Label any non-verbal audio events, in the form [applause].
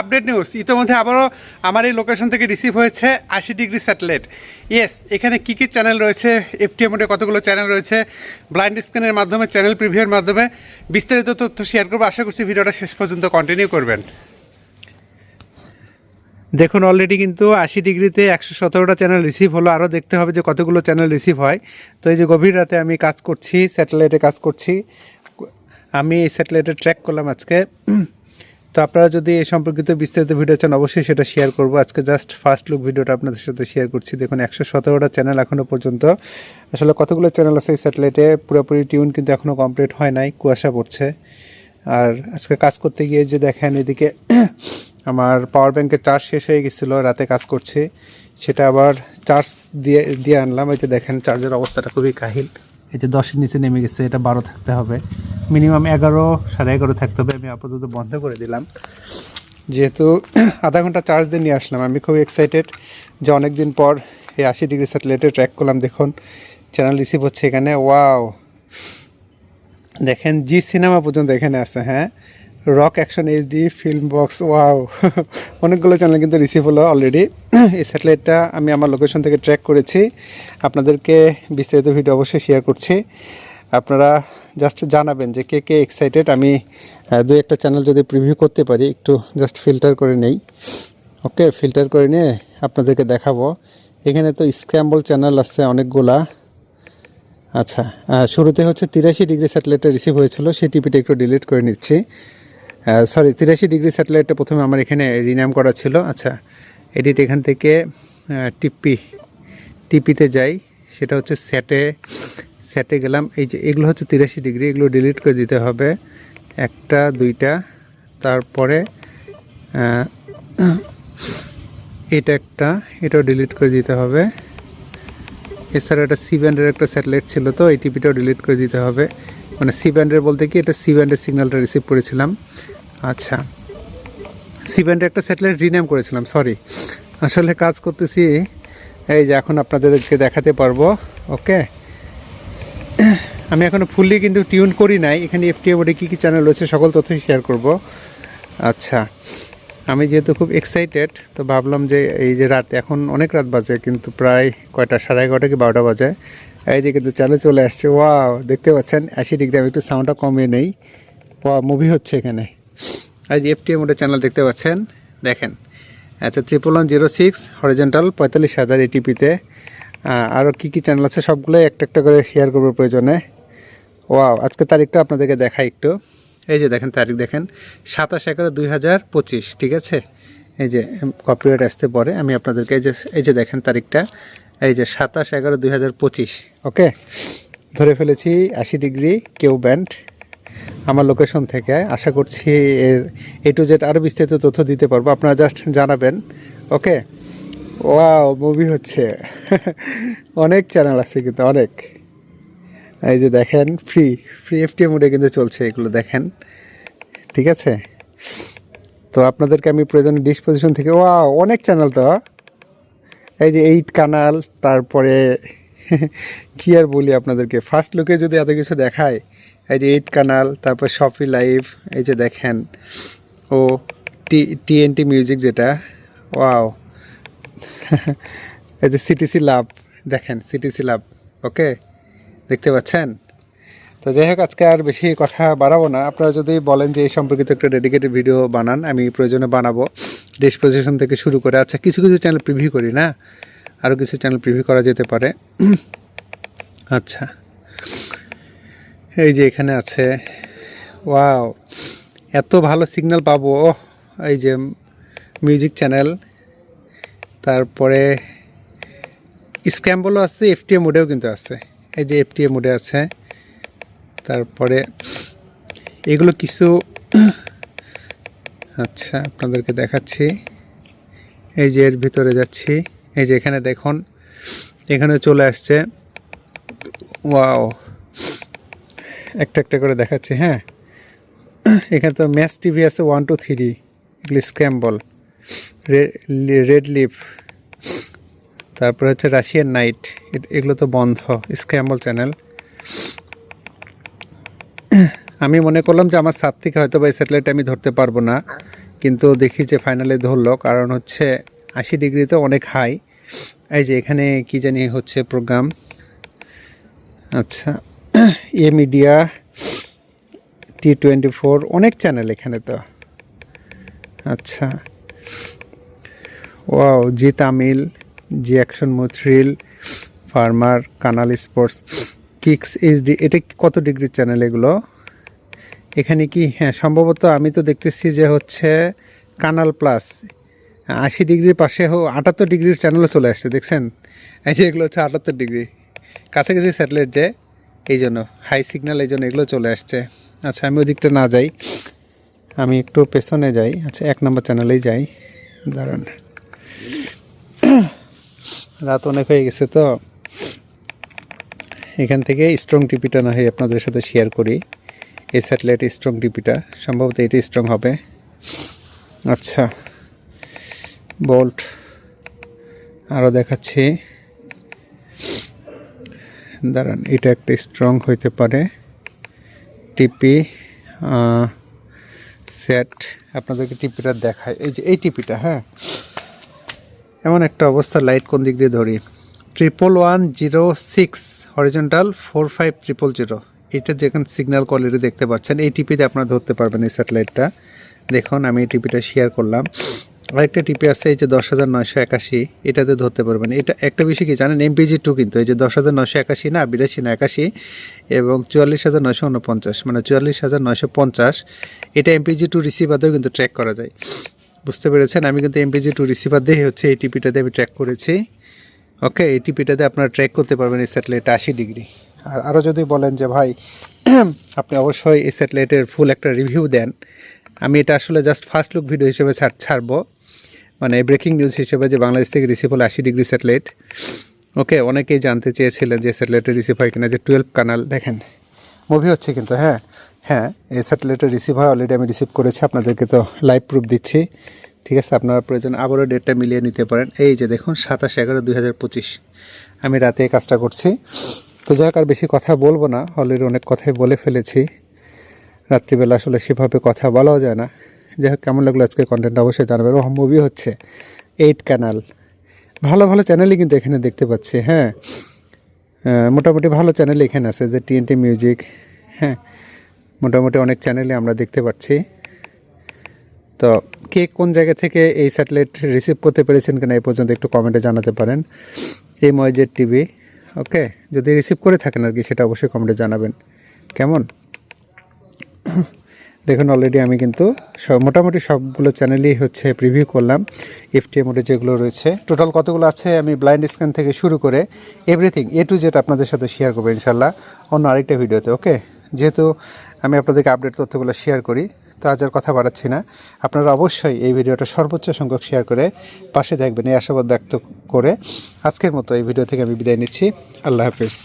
Update news. ইতিমধ্যে আবারও আমার এই লোকেশন থেকে রিসিভ হয়েছে আশি ডিগ্রি স্যাটেলাইট ইয়েস এখানে কী কী চ্যানেল রয়েছে? এফটিএমোডে কতগুলো চ্যানেল রয়েছে? ব্লাইন্ড স্ক্যানের মাধ্যমে চ্যানেল প্রিভিউর মাধ্যমে। বিস্তারিত তথ্য শেয়ার করব। আশা করছি ভিডিওটা শেষ পর্যন্ত কন্টিনিউ করবেন। দেখুন অলরেডি কিন্তু আশি ডিগ্রিতে একশো সতেরোটা চ্যানেল রিসিভ হলো। আরও দেখতে হবে যে কতগুলো চ্যানেল রিসিভ হয়। তো এই যে গভীর রাতে আমি কাজ করছি স্যাটেলাইটে কাজ করছি। আমি এই স্যাটেলাইটে ট্র্যাক করলাম আজকে। তো আপনারা যদি এই সম্পর্কিত বিস্তারিত ভিডিও চান, অবশ্যই সেটা শেয়ার করব। আজকে জাস্ট ফার্স্ট লুক ভিডিওটা আপনাদের সাথে শেয়ার করছি। দেখুন, একশো সতেরোটা চ্যানেল এখনও পর্যন্ত। আসলে কতগুলো চ্যানেল আছে এই স্যাটেলাইটে পুরোপুরি টিউন কিন্তু এখনও কমপ্লিট হয় নাই, কুয়াশা পড়ছে। আর আজকে কাজ করতে গিয়ে যে দেখেন, এদিকে [clears throat] আমার পাওয়ার ব্যাংকের চার্জ শেষ হয়ে গেছিল, রাতে কাজ করছি। সেটা আবার চার্জ দিয়ে দিয়ে আনলাম। এই যে দেখেন চার্জের অবস্থাটা খুবই কাহিল। এই যে দশের নিচে নেমে গেছে, এটা বারো থাকতে হবে। মিনিমাম এগারো, সাড়ে এগারো থাকতে হবে। আমি আপাতত বন্ধ করে দিলাম। যেহেতু আধা ঘণ্টা চার্জ দিয়ে নিয়ে আসলাম, আমি খুব এক্সাইটেড যে অনেক দিন পর এই আশি ডিগ্রি স্যাটেলাইটে ট্র্যাক করলাম। দেখুন চ্যানেল রিসিভ হচ্ছে এখানে। ওয়াও দেখেন জি সিনেমা পর্যন্ত এখানে আছে হ্যাঁ? Rock action HD film box wow অনেকগুলো চ্যানেল কিন্তু রিসিভ হলো অলরেডি [clears throat] এই স্যাটেলাইটটা আমি আমার লোকেশন থেকে ট্র্যাক করেছি। আপনাদেরকে বিস্তারিত ভিডিও অবশ্যই শেয়ার করছি। আপনারা জাস্ট জানাবেন যে কে কে এক্সাইটেড আমি দু একটা চ্যানেল যদি প্রিভিউ করতে পারি, একটু জাস্ট ফিল্টার করে নেই। ওকে ফিল্টার করে নিয়ে আপনাদেরকে দেখাবো। এখানে তো স্ক্র্যাম্বল চ্যানেল আছে অনেকগুলা। আচ্ছা শুরুতে হচ্ছে তিরাশি ডিগ্রি স্যাটেলাইটটা রিসিভ হয়েছিল। সেই টিপিটা একটু ডিলিট করে নিচ্ছি। সরি তিরাশি ডিগ্রি স্যাটেলাইটটা প্রথমে আমার এখানে রিনাম করা ছিল। আচ্ছা এডিট এখান থেকে টিপি টিপিতে যাই। সেটা হচ্ছে স্যাটে স্যাটে গেলাম। এই যে, এগুলো হচ্ছে তিরাশি ডিগ্রি, এগুলো ডিলিট করে দিতে হবে। একটা, দুইটা, তারপরে এটা একটা, এটাও ডিলিট করে দিতে হবে। এছাড়া এটা সি ব্যান্ডের একটা স্যাটেলাইট ছিল তো, এই টিপিটাও ডিলিট করে দিতে হবে। মানে সি ব্যান্ডের বলতে কি, এটা সি ব্যান্ডের সিগন্যালটা রিসিভ করেছিলাম। আচ্ছা। সি ব্যান্ডের একটা স্যাটেলাইট রিনেম করেছিলাম সরি আসলে কাজ করতেছি, এই যে এখন আপনাদেরকে দেখাতে পারব ওকে আমি এখনও ফুললি কিন্তু টিউন করি নাই, এখানে এফটিএ বোর্ডে কী কী চ্যানেল রয়েছে সকল তথ্যই শেয়ার করব। আচ্ছা আমি যেহেতু খুব এক্সাইটেড তো ভাবলাম যে এই যে রাত, এখন অনেক রাত বাজে, কিন্তু প্রায় কয়টা, সাড়ে এগারোটা কি বারোটা বাজে। এই যে কিন্তু চ্যানেল চলে আসছে ওয়াও দেখতে পাচ্ছেন আশি ডিগ্রি আমি একটু সাউন্ডটা কমিয়ে নেই। ওয়া মুভি হচ্ছে এখানে। এই যে এফটিএ মোডের চ্যানেল দেখতে পাচ্ছেন, দেখেন। আচ্ছা triple one zero six horizontal পঁয়তাল্লিশ হাজার এটিপিতে আরও কী কী চ্যানেল আছে? সবগুলোই একটা একটা করে শেয়ার করব প্রয়োজনে। ওয়াও আজকে তারিখটা আপনাদেরকে দেখাই একটু। এই যে দেখেন, তারিখ দেখেন। সাতাশ এগারো দুই হাজার পঁচিশ, ঠিক আছে? এই যে কপিরাইট আসতে পরে। আমি আপনাদেরকে এই যে এই যে দেখেন তারিখটা। এই যে সাতাশ এগারো দুই হাজার পঁচিশ ওকে ধরে ফেলেছি, আশি ডিগ্রি, কেউ ব্যান্ড আমার লোকেশন থেকে। আশা করছি এর এ টু জেড আরও বিস্তারিত তথ্য দিতে পারব। আপনারা জাস্ট জানাবেন। ওকে ওয়াও মুভি হচ্ছে। [laughs] অনেক চ্যানেল আছে কিন্তু, অনেক। এই যে দেখেন ফ্রি ফ্রি এফটিএ মোডে কিন্তু চলছে এগুলো, দেখেন। ঠিক আছে? তো আপনাদেরকে আমি প্রয়োজনে ডিসপোজিশন থেকে ও অনেক চ্যানেল তো। এই যে এইট কানাল তারপরে [laughs] কি আর বলি আপনাদেরকে? ফার্স্ট লুকে যদি এত কিছু দেখায় এই যে এইট কানাল, তারপর শপি লাইভ এই যে দেখেন। ও টি টিএনটি মিউজিক যেটা, ওয়াও। [laughs] এই যে সিটিসি লাভ দেখেন সিটিসি লাভ ওকে? দেখতে পাচ্ছেন? তো যাই হোক, আজকে আর বেশি কথা বাড়াবো না। আপনারা যদি বলেন যে এই সম্পর্কিত একটা ডেডিকেটেড ভিডিও বানান, আমি প্রয়োজনে বানাবো। দেশ প্রশাসন থেকে শুরু করে আচ্ছা কিছু কিছু চ্যানেল প্রিভিউ করি না? আরও কিছু চ্যানেল প্রিভিউ করা যেতে পারে। [clears throat] আচ্ছা। এই যে এখানে আছে। ওয়াও, এত ভালো সিগন্যাল পাবো। এই যে মিউজিক চ্যানেল। তারপরে স্ক্যাম্বলও আছে, এফটিএ মোডেও কিন্তু আছে। এই যে এফটিএ মোডে আছে। তারপরে এগুলো কিছু [clears throat] আচ্ছা আপনাদেরকে দেখাচ্ছি। এই যে এর ভিতরে যাচ্ছি। এই যে এখানে দেখুন, এখানে চলে আসছে। ওয়াও একটা একটা করে দেখাচ্ছি হ্যাঁ। এখানে তো ম্যাচ টিভি আছে ওয়ান টু থ্রি এগুলি স্ক্র্যাম্বল রেড লিফ তারপরে হচ্ছে রাশিয়ান নাইট এগুলো তো বন্ধ স্ক্র্যাম্বল চ্যানেল আমি মনে করলাম যে আমার সাত থেকে হয়তো বা এই স্যাটেলাইট আমি ধরতে পারব না, কিন্তু দেখি যে ফাইনালে ধরলো, কারণ হচ্ছে আশি ডিগ্রিতে অনেক হাই এই যে এখানে কি জানি হচ্ছে প্রোগ্রাম আচ্ছা। এ মিডিয়া, টি টোয়েন্টি ফোর, অনেক চ্যানেল এখানে তো। আচ্ছা। Wow Zee Tamil Zee action মুথ্রিল farmer, canal sports, kicks HD এটা কত ডিগ্রির চ্যানেল এগুলো? এখানে কি? হ্যাঁ সম্ভবত আমি তো দেখতেছি যে হচ্ছে কানাল প্লাস। আশি ডিগ্রির পাশে হো আটাত্তর ডিগ্রির চ্যানেলও চলে আসছে, দেখছেন? এই যে এগুলো হচ্ছে আটাত্তর ডিগ্রি। কাছাকাছি স্যাটেলাইট যে এই জন্য হাই সিগন্যাল এই জন্য এগুলো চলে আসছে। আচ্ছা আমি ওদিকটা না যাই। আমি একটু পেছনে যাই। আচ্ছা এক নম্বর চ্যানেলেই যাই। দাঁড়ান। রাত অনেক হয়ে গেছে তো। এখান থেকে স্ট্রং টিপিটা না হয় আপনাদের সাথে শেয়ার করি। এই স্যাটেলাইট স্ট্রং টিপিটা সম্ভবত এটি স্ট্রং হবে। আচ্ছা বোল্ট আরও দেখাচ্ছি। দাঁড়ান, এটা একটা স্ট্রং হইতে পারে। টিপি সেট আপনাদেরকে টিপিটা দেখায় এই যে, এই টিপিটা হ্যাঁ। এমন একটা অবস্থা লাইট কোন দিক দিয়ে ধরি? Triple one zero six horizontal four five triple zero এটা যেখানে সিগন্যাল কোয়ালিটি দেখতে পাচ্ছেন। এই টিপিতে আপনারা ধরতে পারবেন এই স্যাটেলাইটটা দেখুন, আমি এই টিপিটা শেয়ার করলাম। আরেকটা টিপি আছে, এই যে দশ হাজার নয়শো একাশি, এটাতে ধরতে পারবেন। এটা একটা বিষয় কি জানেন এমপিজি টু কিন্তু, এই যে দশ হাজার নয়শো একাশি না, বিরাশি না, একাশি এবং চুয়াল্লিশ হাজার নয়শো উনপঞ্চাশ মানে চুয়াল্লিশ হাজার নয়শো পঞ্চাশ, এটা এমপিজি টু রিসিভারদেও কিন্তু ট্র্যাক করা যায়। বুঝতে পেরেছেন? আমি কিন্তু এমপিজি টু রিসিভার দিয়ে হচ্ছে এই টিপিটাতে আমি ট্র্যাক করেছি। ওকে এই টিপিটাতে আপনারা ট্র্যাক করতে পারবেন এই স্যাটেলাইট আশি ডিগ্রি আর আরও যদি বলেন যে ভাই, [clears throat] আপনি অবশ্যই এই স্যাটেলাইটের ফুল একটা রিভিউ দেন। আমি এটা আসলে জাস্ট ফার্স্ট লুক ভিডিও হিসেবে ছাড়, ছাড়বো। মানে ব্রেকিং নিউজ হিসেবে যে বাংলাদেশ থেকে রিসিভ হলো আশি ডিগ্রি স্যাটেলাইট ওকে অনেকেই জানতে চেয়েছিলেন যে স্যাটেলাইটের রিসিভ হয় কিনা, যে টুয়েলভ কানাল দেখেন মুভি হচ্ছে কিন্তু হ্যাঁ হ্যাঁ এই স্যাটেলাইটের রিসিভ হয় অলরেডি আমি রিসিভ করেছি, আপনাদেরকে তো লাইভ প্রুফ দিচ্ছি। ঠিক আছে, আপনারা প্রয়োজন, আবারও ডেটটা মিলিয়ে নিতে পারেন। এই যে দেখুন, সাতাশ এগারো দুই আমি রাতে এই কাজটা করছি। তো যাই আর বেশি কথা বলব না অলরেডি অনেক কথাই বলে ফেলেছি। রাত্রিবেলা আসলে সেভাবে কথা বলাও যায় না। যাই হোক, কেমন লাগল আজকে কন্টেন্ট অবশ্যই জানাবেন। ও মুভি হচ্ছে। এইট ক্যানাল ভালো ভালো চ্যানেলই কিন্তু এখানে দেখতে পাচ্ছি হ্যাঁ। মোটামুটি ভালো চ্যানেল এখানে আছে, যে টিএনটি মিউজিক হ্যাঁ। মোটামুটি অনেক চ্যানেলে আমরা দেখতে পাচ্ছি। তো, কে কোন জায়গা থেকে এই স্যাটেলাইট রিসিভ করতে পেরেছেন কিনা এই পর্যন্ত একটু কমেন্টে জানাতে পারেন। এই ময়জের টিভি ওকে যদি রিসিভ করে থাকেন আর কি, সেটা অবশ্যই কমেন্টে জানাবেন। কেমন? দেখুন অলরেডি আমি কিন্তু সব, মোটামুটি সবগুলো চ্যানেলই হচ্ছে প্রিভিউ করলাম এফটিএ মোডে যেগুলো রয়েছে। টোটাল কতগুলো আছে? আমি ব্লাইন্ড স্ক্যান থেকে শুরু করে এভরিথিং এ টু জেড আপনাদের সাথে শেয়ার করব ইনশাল্লাহ অন্য আরেকটা ভিডিওতে ওকে যেহেতু আমি আপনাদেরকে আপডেট তথ্যগুলো শেয়ার করি, তো আজ আর কথা বাড়াচ্ছি না। আপনারা অবশ্যই এই ভিডিওটা সর্বোচ্চ সংখ্যক শেয়ার করে পাশে থাকবেন, এই আশাবাদ ব্যক্ত করে আজকের মতো এই ভিডিও থেকে আমি বিদায় নিচ্ছি। আল্লাহ হাফিজ।